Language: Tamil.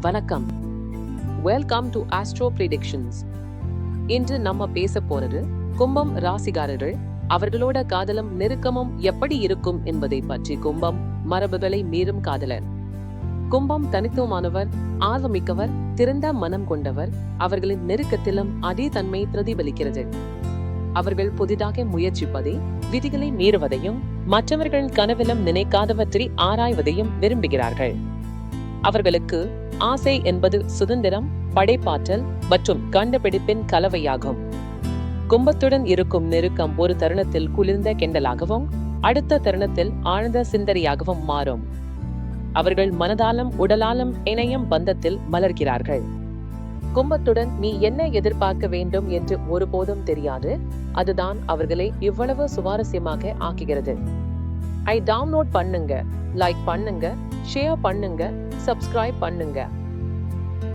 வணக்கம். வெல்கம் டு ஆஸ்ட்ரோ ப்ரிடிக்ஷன்ஸ் இன்று நம்ம பேச போறது கும்பம் ராசிகாரர்கள் அவர்களோட காதலும் நெருக்கமும் எப்படி இருக்கும் என்பதை பற்றி கும்பம் மரபுகளை மீறும் காதலர். கும்பம் தனித்துவமானவர் ஆர்வமிக்கவர் திறந்த மனம் கொண்டவர் அவர்களின் நெருக்கத்திலும் அதே தன்மை பிரதிபலிக்கிறது. அவர்கள் புதிதாக முயற்சிப்பதை விதிகளை மீறுவதையும் மற்றவர்களின் கனவிலும் நினைக்காதவற்றை ஆராய்வதையும் விரும்புகிறார்கள். அவர்களுக்கு ஆசை என்பது சுதந்திரம் படைப்பாற்றல் மற்றும் கண்டுபிடிப்பின் கலவையாகும். கும்பத்துடன் இருக்கும் நெருக்கம் ஒரு தருணத்தில் குளிர்ந்த கெண்டலாகவும் அடுத்த தருணத்தில் ஆழ்ந்த சிந்தனையாகவும் மாறும். அவர்கள் மனதாலும் உடலாலும் இணையும் பந்தத்தில் மலர்கிறார்கள். கும்பத்துடன் நீ என்ன எதிர்பார்க்க வேண்டும் என்று ஒருபோதும் தெரியாது. அதுதான் அவர்களை இவ்வளவு சுவாரஸ்யமாக ஆக்குகிறது. ஐ டவுன்லோட் பண்ணுங்க லைக் பண்ணுங்க ஷேர் பண்ணுங்க சப்ஸ்கிரைப் பண்ணுங்க.